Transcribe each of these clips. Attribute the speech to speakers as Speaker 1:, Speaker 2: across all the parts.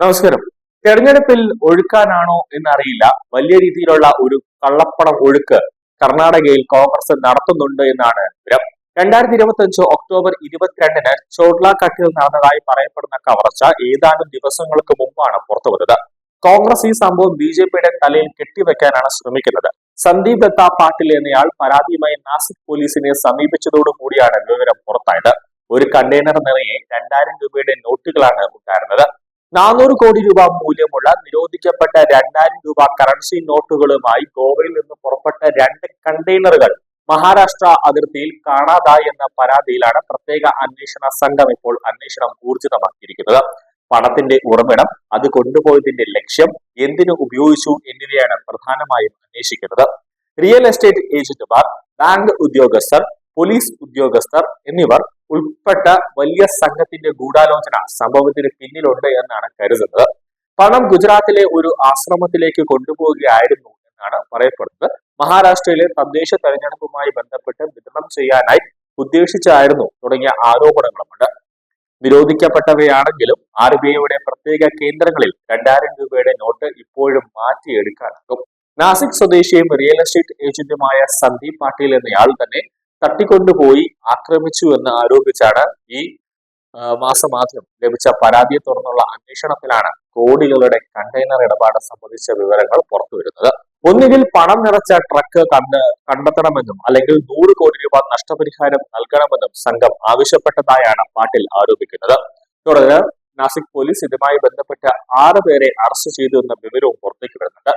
Speaker 1: നമസ്കാരം. തെരഞ്ഞെടുപ്പിൽ ഒഴുക്കാനാണോ എന്നറിയില്ല. വലിയ രീതിയിലുള്ള ഒരു കള്ളപ്പണം ഒഴുക്ക് കർണാടകയിൽ കോൺഗ്രസ് നടത്തുന്നുണ്ട് എന്നാണ് വിവരം. രണ്ടായിരത്തി ഇരുപത്തി അഞ്ച് ഒക്ടോബർ ഇരുപത്തിരണ്ടിന് ചോട്ലാഘട്ടിൽ നടന്നതായി പറയപ്പെടുന്ന കവർച്ച ഏതാനും ദിവസങ്ങൾക്ക് മുമ്പാണ് പുറത്തുവന്നത്. കോൺഗ്രസ് ഈ സംഭവം ബി ജെ പിയുടെ തലയിൽ കെട്ടിവെക്കാനാണ് ശ്രമിക്കുന്നത്. സന്ദീപ് ദത്ത പാട്ടിൽ എന്നയാൾ പരാതിയുമായി നാസിക് പോലീസിനെ സമീപിച്ചതോടുകൂടിയാണ് വിവരം പുറത്തായത്. ഒരു കണ്ടെയ്നർ നിറയെ രണ്ടായിരം രൂപയുടെ നോട്ടുകളാണ് ഉണ്ടായിരുന്നത്. നാനൂറ് കോടി രൂപ മൂല്യമുള്ള നിരോധിക്കപ്പെട്ട രണ്ടായിരം രൂപ കറൻസി നോട്ടുകളുമായി ഗോവയിൽ നിന്ന് പുറപ്പെട്ട രണ്ട് കണ്ടെയ്നറുകൾ മഹാരാഷ്ട്ര അതിർത്തിയിൽ കാണാതായി എന്ന പരാതിയിലാണ് പ്രത്യേക അന്വേഷണ സംഘം ഇപ്പോൾ അന്വേഷണം ഊർജിതമാക്കിയിരിക്കുന്നത്. പണത്തിന്റെ ഉറവിടം അത് കൊണ്ടുപോയതിന്റെ ലക്ഷ്യം എന്തിനു ഉപയോഗിച്ചു എന്നിവയാണ് പ്രധാനമായും അന്വേഷിക്കുന്നത്. റിയൽ എസ്റ്റേറ്റ് ഏജന്റുമാർ ബാങ്ക് ഉദ്യോഗസ്ഥർ പോലീസ് ഉദ്യോഗസ്ഥർ എന്നിവർ ഉൾപ്പെട്ട വലിയ സംഘത്തിന്റെ ഗൂഢാലോചന സംഭവത്തിന് പിന്നിലുണ്ട് എന്നാണ് കരുതുന്നത്. പണം ഗുജറാത്തിലെ ഒരു ആശ്രമത്തിലേക്ക് കൊണ്ടുപോവുകയായിരുന്നു എന്നാണ് പറയപ്പെടുന്നത്. മഹാരാഷ്ട്രയിലെ തദ്ദേശ തെരഞ്ഞെടുപ്പുമായി ബന്ധപ്പെട്ട് വിതരണം ചെയ്യാനായി ഉദ്ദേശിച്ചായിരുന്നു തുടങ്ങിയ ആരോപണങ്ങളുമുണ്ട്. നിരോധിക്കപ്പെട്ടവയാണെങ്കിലും ആർ ബി ഐയുടെ പ്രത്യേക കേന്ദ്രങ്ങളിൽ രണ്ടായിരം രൂപയുടെ നോട്ട് ഇപ്പോഴും മാറ്റിയെടുക്കാനാകും നാസിക് സ്വദേശിയും റിയൽ എസ്റ്റേറ്റ് ഏജന്റുമായ സന്ദീപ് പാട്ടീൽ എന്നയാൾ തന്നെ തട്ടിക്കൊണ്ടുപോയി ആക്രമിച്ചു എന്ന് ആരോപിച്ചാണ് ഈ ആ, മാസം ആദ്യം ലഭിച്ച പരാതിയെ തുടർന്നുള്ള അന്വേഷണത്തിലാണ് കോടികളുടെ കണ്ടെയ്നർ ഇടപാട് സംബന്ധിച്ച വിവരങ്ങൾ പുറത്തുവരുന്നത് ഒന്നുകിൽ പണം നിറച്ച ട്രക്ക് കണ്ട് കണ്ടെത്തണമെന്നും അല്ലെങ്കിൽ നൂറ് കോടി രൂപ നഷ്ടപരിഹാരം നൽകണമെന്നും സംഘം ആവശ്യപ്പെട്ടതായാണ് പാട്ടിൽ ആരോപിക്കുന്നത്. തുടർന്ന് നാസിക് പോലീസ് ഇതുമായി ബന്ധപ്പെട്ട് ആറ് പേരെ അറസ്റ്റ് ചെയ്തു എന്ന വിവരവും പുറത്തേക്ക് വരുന്നുണ്ട്.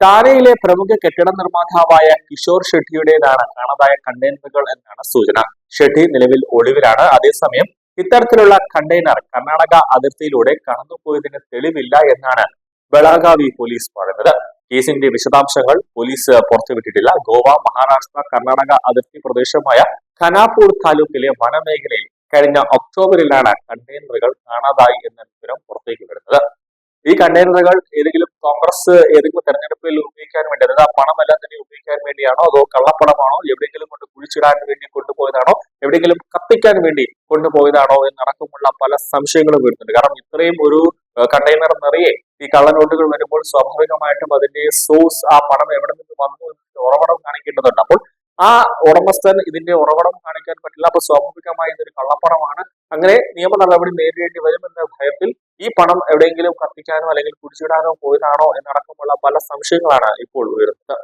Speaker 1: ടാനയിലെ പ്രമുഖ കെട്ടിട നിർമ്മാതാവായ കിഷോർ ഷെട്ടിയുടേതാണ് കാണാതായ കണ്ടെയ്നറുകൾ എന്നാണ് സൂചന. ഷെട്ടി നിലവിൽ ഒളിവിലാണ്. അതേസമയം ഇത്തരത്തിലുള്ള കണ്ടെയ്നർ കർണാടക അതിർത്തിയിലൂടെ കടന്നുപോയതിന് തെളിവില്ല എന്നാണ് ബളാഗാവി പോലീസ് പറയുന്നത്. കേസിന്റെ വിശദാംശങ്ങൾ പോലീസ് പുറത്തുവിട്ടിട്ടില്ല. ഗോവ മഹാരാഷ്ട്ര കർണാടക അതിർത്തി പ്രദേശമായ ഖനാപൂർ താലൂക്കിലെ വനമേഖലയിൽ കഴിഞ്ഞ ഒക്ടോബറിലാണ് കണ്ടെയ്നറുകൾ കാണാതായി എന്ന വിവരം പുറത്തേക്ക് വരുന്നത്. ഈ കണ്ടെയ്നറുകൾ ഏതെങ്കിലും കോൺഗ്രസ് ഏതെങ്കിലും തെരഞ്ഞെടുപ്പിൽ ഉപയോഗിക്കാൻ വേണ്ടി അതായത് ആ പണമെല്ലാം തന്നെ ഉപയോഗിക്കാൻ വേണ്ടിയാണോ അതോ കള്ളപ്പണമാണോ എവിടെയെങ്കിലും കൊണ്ട് കുഴിച്ചിടാൻ വേണ്ടി കൊണ്ടുപോയതാണോ എവിടെയെങ്കിലും കത്തിക്കാൻ വേണ്ടി കൊണ്ടുപോയതാണോ എന്നടക്കമുള്ള പല സംശയങ്ങളും വരുന്നുണ്ട്. കാരണം ഇത്രയും ഒരു കണ്ടെയ്നർ നിറയെ ഈ കള്ളനോട്ടുകൾ വരുമ്പോൾ സ്വാഭാവികമായിട്ടും അതിന്റെ സോഴ്സ് ആ പണം എവിടെ നിന്ന് വന്നു എന്നതിന്റെ ഉറവടം കാണിക്കേണ്ടതുണ്ട്. അപ്പോൾ ആ ഉടമസ്ഥൻ ഇതിന്റെ ഉറവടം കാണിക്കാൻ പറ്റില്ല. അപ്പൊ സ്വാഭാവികമായി ഇതൊരു കള്ളപ്പണമാണ്. അങ്ങനെ നിയമ നടപടി നേരിടേണ്ടി വരുമെന്ന ഭയത്തിൽ ഈ പണം എവിടെയെങ്കിലും കത്തിക്കാനോ അല്ലെങ്കിൽ കുടിച്ചിടാനോ പോയതാണോ എന്നടക്കമുള്ള പല സംശയങ്ങളാണ് ഇപ്പോൾ ഉയരുന്നത്